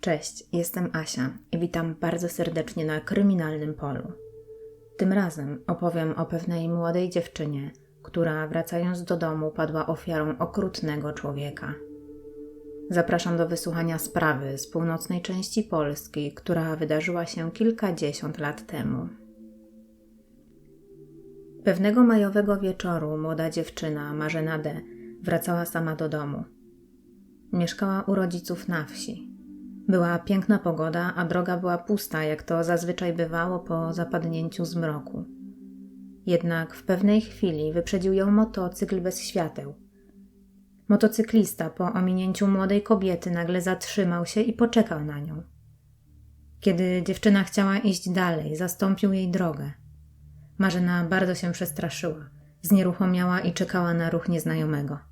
Cześć, jestem Asia i witam bardzo serdecznie na kryminalnym polu. Tym razem opowiem o pewnej młodej dziewczynie, która wracając do domu padła ofiarą okrutnego człowieka. Zapraszam do wysłuchania sprawy z północnej części Polski, która wydarzyła się kilkadziesiąt lat temu. Pewnego majowego wieczoru młoda dziewczyna, Marzena D., wracała sama do domu. Mieszkała u rodziców na wsi. Była piękna pogoda, a droga była pusta, jak to zazwyczaj bywało po zapadnięciu zmroku. Jednak w pewnej chwili wyprzedził ją motocykl bez świateł. Motocyklista po ominięciu młodej kobiety nagle zatrzymał się i poczekał na nią. Kiedy dziewczyna chciała iść dalej, zastąpił jej drogę. Marzena bardzo się przestraszyła, znieruchomiała i czekała na ruch nieznajomego.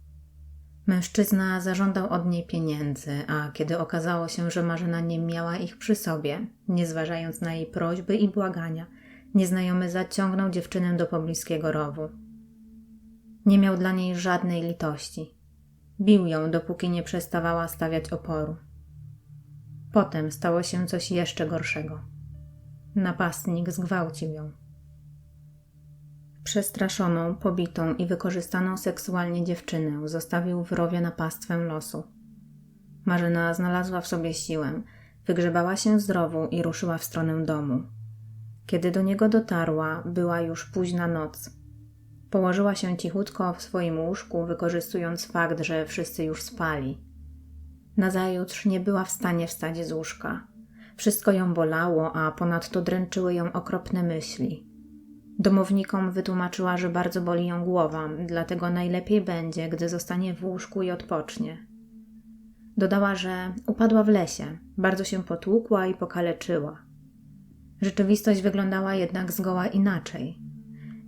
Mężczyzna zażądał od niej pieniędzy, a kiedy okazało się, że Marzena nie miała ich przy sobie, nie zważając na jej prośby i błagania, nieznajomy zaciągnął dziewczynę do pobliskiego rowu. Nie miał dla niej żadnej litości. Bił ją, dopóki nie przestawała stawiać oporu. Potem stało się coś jeszcze gorszego. Napastnik zgwałcił ją. Przestraszoną, pobitą i wykorzystaną seksualnie dziewczynę zostawił w rowie na pastwę losu. Marzena znalazła w sobie siłę, wygrzebała się z rowu i ruszyła w stronę domu. Kiedy do niego dotarła, była już późna noc. Położyła się cichutko w swoim łóżku, wykorzystując fakt, że wszyscy już spali. Nazajutrz nie była w stanie wstać z łóżka. Wszystko ją bolało, a ponadto dręczyły ją okropne myśli. Domownikom wytłumaczyła, że bardzo boli ją głowa, dlatego najlepiej będzie, gdy zostanie w łóżku i odpocznie. Dodała, że upadła w lesie, bardzo się potłukła i pokaleczyła. Rzeczywistość wyglądała jednak zgoła inaczej.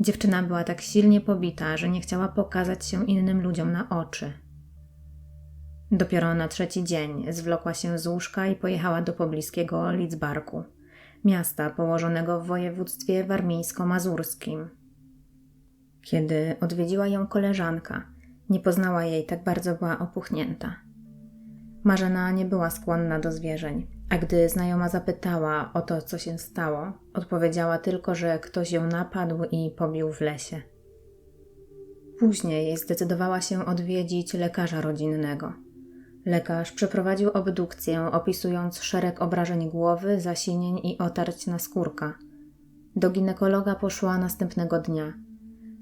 Dziewczyna była tak silnie pobita, że nie chciała pokazać się innym ludziom na oczy. Dopiero na trzeci dzień zwlokła się z łóżka i pojechała do pobliskiego Lidzbarku miasta położonego w województwie warmińsko-mazurskim. Kiedy odwiedziła ją koleżanka, nie poznała jej, tak bardzo była opuchnięta. Marzena nie była skłonna do zwierzeń, a gdy znajoma zapytała o to, co się stało, odpowiedziała tylko, że ktoś ją napadł i pobił w lesie. Później zdecydowała się odwiedzić lekarza rodzinnego – Lekarz przeprowadził obdukcję, opisując szereg obrażeń głowy, zasinień i otarć na skórka. Do ginekologa poszła następnego dnia.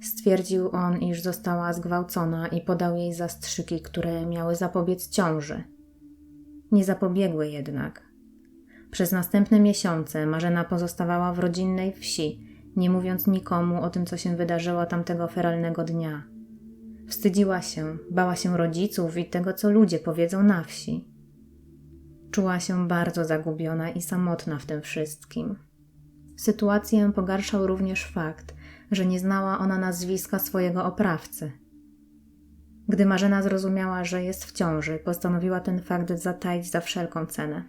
Stwierdził on, iż została zgwałcona i podał jej zastrzyki, które miały zapobiec ciąży. Nie zapobiegły jednak. Przez następne miesiące Marzena pozostawała w rodzinnej wsi, nie mówiąc nikomu o tym, co się wydarzyło tamtego feralnego dnia. Wstydziła się, bała się rodziców i tego, co ludzie powiedzą na wsi. Czuła się bardzo zagubiona i samotna w tym wszystkim. Sytuację pogarszał również fakt, że nie znała ona nazwiska swojego oprawcy. Gdy Marzena zrozumiała, że jest w ciąży, postanowiła ten fakt zataić za wszelką cenę.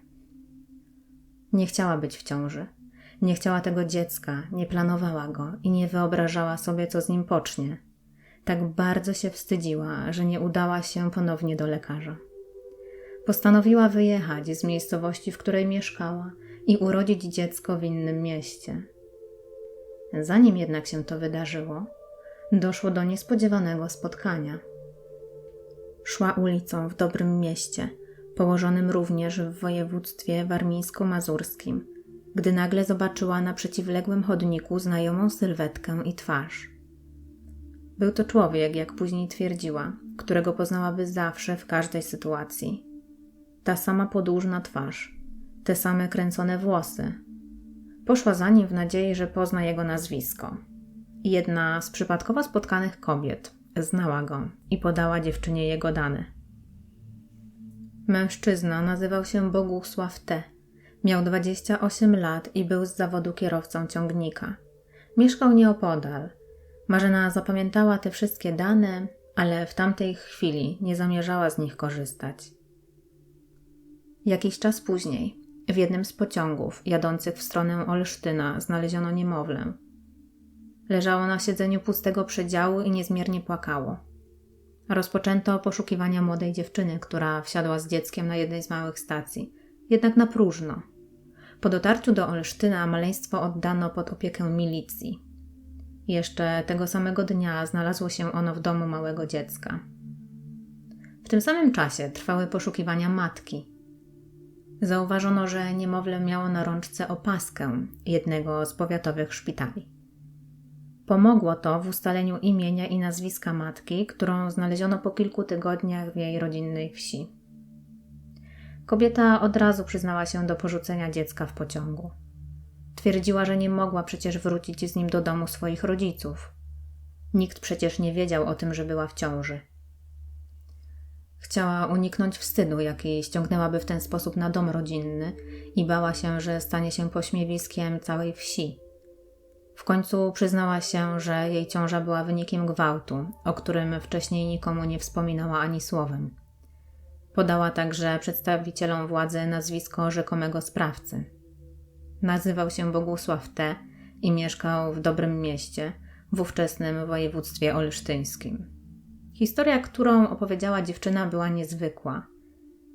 Nie chciała być w ciąży. Nie chciała tego dziecka, nie planowała go i nie wyobrażała sobie, co z nim pocznie – tak bardzo się wstydziła, że nie udała się ponownie do lekarza. Postanowiła wyjechać z miejscowości, w której mieszkała i urodzić dziecko w innym mieście. Zanim jednak się to wydarzyło, doszło do niespodziewanego spotkania. Szła ulicą w dobrym mieście, położonym również w województwie warmińsko-mazurskim, gdy nagle zobaczyła na przeciwległym chodniku znajomą sylwetkę i twarz. Był to człowiek, jak później twierdziła, którego poznałaby zawsze w każdej sytuacji. Ta sama podłużna twarz, te same kręcone włosy. Poszła za nim w nadziei, że pozna jego nazwisko. Jedna z przypadkowo spotkanych kobiet znała go i podała dziewczynie jego dane. Mężczyzna nazywał się Bogusław T. Miał 28 lat i był z zawodu kierowcą ciągnika. Mieszkał nieopodal – Marzena zapamiętała te wszystkie dane, ale w tamtej chwili nie zamierzała z nich korzystać. Jakiś czas później, w jednym z pociągów jadących w stronę Olsztyna, znaleziono niemowlę. Leżało na siedzeniu pustego przedziału i niezmiernie płakało. Rozpoczęto poszukiwania młodej dziewczyny, która wsiadła z dzieckiem na jednej z małych stacji jednak na próżno. Po dotarciu do Olsztyna maleństwo oddano pod opiekę milicji. Jeszcze tego samego dnia znalazło się ono w domu małego dziecka. W tym samym czasie trwały poszukiwania matki. Zauważono, że niemowlę miało na rączce opaskę jednego z powiatowych szpitali. Pomogło to w ustaleniu imienia i nazwiska matki, którą znaleziono po kilku tygodniach w jej rodzinnej wsi. Kobieta od razu przyznała się do porzucenia dziecka w pociągu. Twierdziła, że nie mogła przecież wrócić z nim do domu swoich rodziców. Nikt przecież nie wiedział o tym, że była w ciąży. Chciała uniknąć wstydu, jaki ściągnęłaby w ten sposób na dom rodzinny i bała się, że stanie się pośmiewiskiem całej wsi. W końcu przyznała się, że jej ciąża była wynikiem gwałtu, o którym wcześniej nikomu nie wspominała ani słowem. Podała także przedstawicielom władzy nazwisko rzekomego sprawcy. Nazywał się Bogusław T. i mieszkał w dobrym mieście w ówczesnym województwie olsztyńskim. Historia, którą opowiedziała dziewczyna, była niezwykła.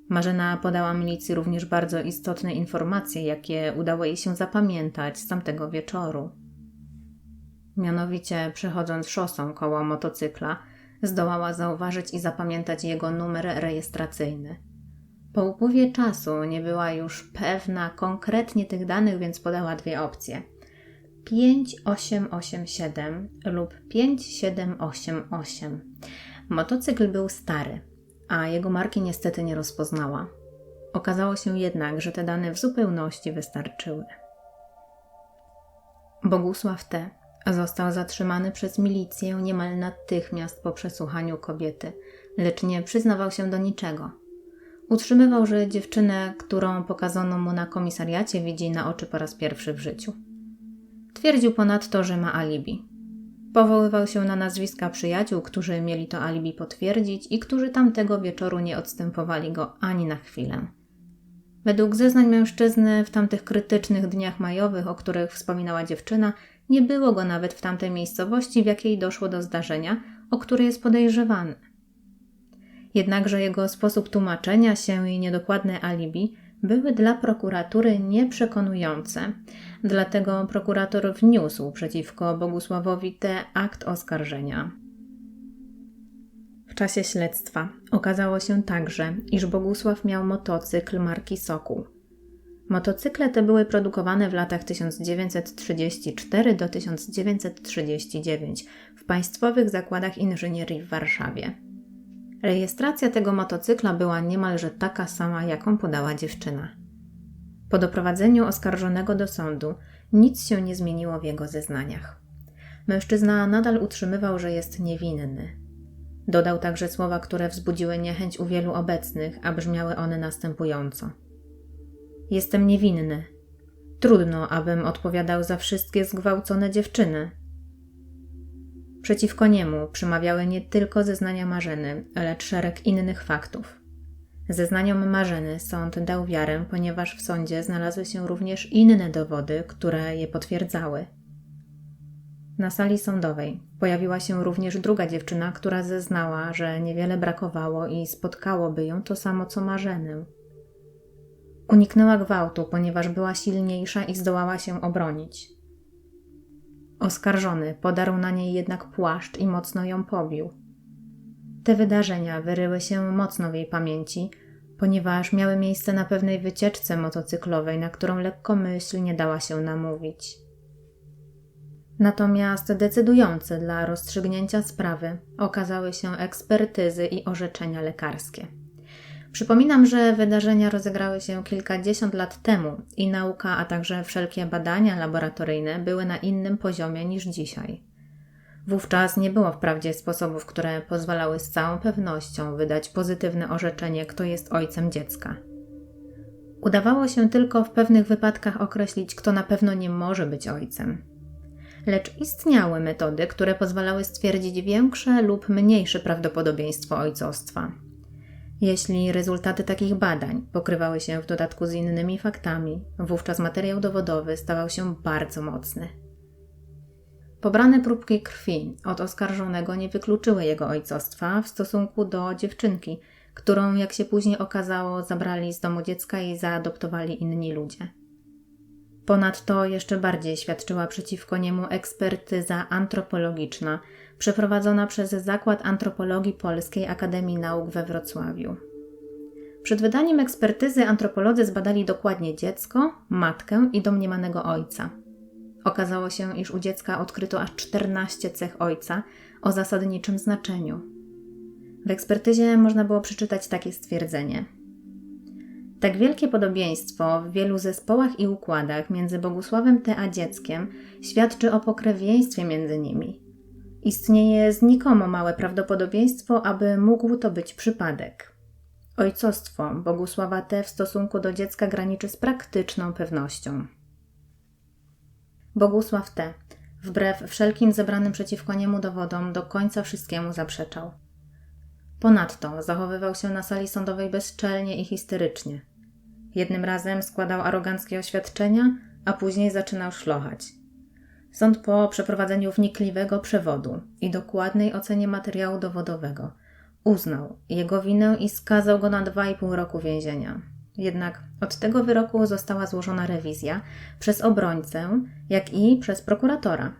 Marzena podała milicji również bardzo istotne informacje, jakie udało jej się zapamiętać z tamtego wieczoru. Mianowicie, przechodząc szosą koło motocykla, zdołała zauważyć i zapamiętać jego numer rejestracyjny. Po upływie czasu nie była już pewna konkretnie tych danych, więc podała dwie opcje: 5887 lub 5788. Motocykl był stary, a jego marki niestety nie rozpoznała. Okazało się jednak, że te dane w zupełności wystarczyły. Bogusław T. został zatrzymany przez milicję niemal natychmiast po przesłuchaniu kobiety, lecz nie przyznawał się do niczego. Utrzymywał, że dziewczynę, którą pokazano mu na komisariacie, widzi na oczy po raz pierwszy w życiu. Twierdził ponadto, że ma alibi. Powoływał się na nazwiska przyjaciół, którzy mieli to alibi potwierdzić i którzy tamtego wieczoru nie odstępowali go ani na chwilę. Według zeznań mężczyzny w tamtych krytycznych dniach majowych, o których wspominała dziewczyna, nie było go nawet w tamtej miejscowości, w jakiej doszło do zdarzenia, o które jest podejrzewany. Jednałże jego sposób tłumaczenia się i niedokładne alibi były dla prokuratury nieprzekonujące, dlatego prokurator wniósł przeciwko Bogusławowi T. akt oskarżenia. W czasie śledztwa okazało się także, iż Bogusław miał motocykl marki Sokół. Motocykle te były produkowane w latach 1934 do 1939 w Państwowych Zakładach Inżynierii w Warszawie. Rejestracja tego motocykla była niemalże taka sama, jaką podała dziewczyna. Po doprowadzeniu oskarżonego do sądu nic się nie zmieniło w jego zeznaniach. Mężczyzna nadal utrzymywał, że jest niewinny. Dodał także słowa, które wzbudziły niechęć u wielu obecnych, a brzmiały one następująco: Jestem niewinny. Trudno, abym odpowiadał za wszystkie zgwałcone dziewczyny. Przeciwko niemu przemawiały nie tylko zeznania Marzeny, lecz szereg innych faktów. Zeznaniom Marzeny sąd dał wiarę, ponieważ w sądzie znalazły się również inne dowody, które je potwierdzały. Na sali sądowej pojawiła się również druga dziewczyna, która zeznała, że niewiele brakowało i spotkałoby ją to samo co Marzenę. Uniknęła gwałtu, ponieważ była silniejsza i zdołała się obronić. Oskarżony podarł na niej jednak płaszcz i mocno ją pobił. Te wydarzenia wyryły się mocno w jej pamięci, ponieważ miały miejsce na pewnej wycieczce motocyklowej, na którą lekkomyślnie dała się namówić. Natomiast decydujące dla rozstrzygnięcia sprawy okazały się ekspertyzy i orzeczenia lekarskie. Przypominam, że wydarzenia rozegrały się kilkadziesiąt lat temu i nauka, a także wszelkie badania laboratoryjne były na innym poziomie niż dzisiaj. Wówczas nie było wprawdzie sposobów, które pozwalały z całą pewnością wydać pozytywne orzeczenie, kto jest ojcem dziecka. Udawało się tylko w pewnych wypadkach określić, kto na pewno nie może być ojcem. Lecz istniały metody, które pozwalały stwierdzić większe lub mniejsze prawdopodobieństwo ojcostwa. Jeśli rezultaty takich badań pokrywały się w dodatku z innymi faktami, wówczas materiał dowodowy stawał się bardzo mocny. Pobrane próbki krwi od oskarżonego nie wykluczyły jego ojcostwa w stosunku do dziewczynki, którą, jak się później okazało, zabrali z domu dziecka i zaadoptowali inni ludzie. Ponadto jeszcze bardziej świadczyła przeciwko niemu ekspertyza antropologiczna przeprowadzona przez Zakład Antropologii Polskiej Akademii Nauk we Wrocławiu. Przed wydaniem ekspertyzy antropolodzy zbadali dokładnie dziecko, matkę i domniemanego ojca. Okazało się, iż u dziecka odkryto aż 14 cech ojca o zasadniczym znaczeniu. W ekspertyzie można było przeczytać takie stwierdzenie. Tak wielkie podobieństwo w wielu zespołach i układach między Bogusławem T. a dzieckiem świadczy o pokrewieństwie między nimi. Istnieje znikomo małe prawdopodobieństwo, aby mógł to być przypadek. Ojcostwo Bogusława T. w stosunku do dziecka graniczy z praktyczną pewnością. Bogusław T. wbrew wszelkim zebranym przeciwko niemu dowodom do końca wszystkiemu zaprzeczał. Ponadto zachowywał się na sali sądowej bezczelnie i histerycznie. Jednym razem składał aroganckie oświadczenia, a później zaczynał szlochać. Sąd po przeprowadzeniu wnikliwego przewodu i dokładnej ocenie materiału dowodowego uznał jego winę i skazał go na 2,5 roku więzienia. Jednak od tego wyroku została złożona rewizja przez obrońcę, jak i przez prokuratora.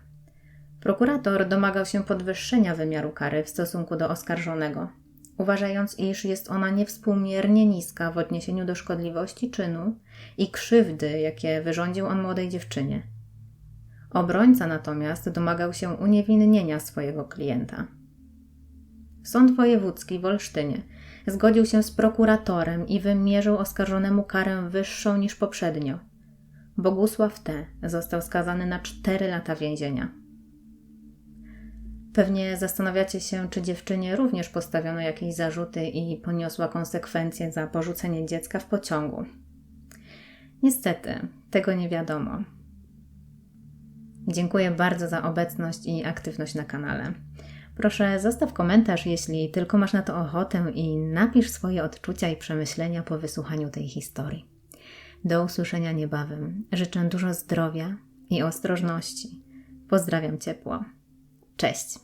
Prokurator domagał się podwyższenia wymiaru kary w stosunku do oskarżonego, uważając, iż jest ona niewspółmiernie niska w odniesieniu do szkodliwości czynu i krzywdy, jakie wyrządził on młodej dziewczynie. Obrońca natomiast domagał się uniewinnienia swojego klienta. Sąd Wojewódzki w Olsztynie zgodził się z prokuratorem i wymierzył oskarżonemu karę wyższą niż poprzednio. Bogusław T. został skazany na 4 lata więzienia. Pewnie zastanawiacie się, czy dziewczynie również postawiono jakieś zarzuty i poniosła konsekwencje za porzucenie dziecka w pociągu. Niestety, tego nie wiadomo. Dziękuję bardzo za obecność i aktywność na kanale. Proszę zostaw komentarz, jeśli tylko masz na to ochotę i napisz swoje odczucia i przemyślenia po wysłuchaniu tej historii. Do usłyszenia niebawem. Życzę dużo zdrowia i ostrożności. Pozdrawiam ciepło. Cześć.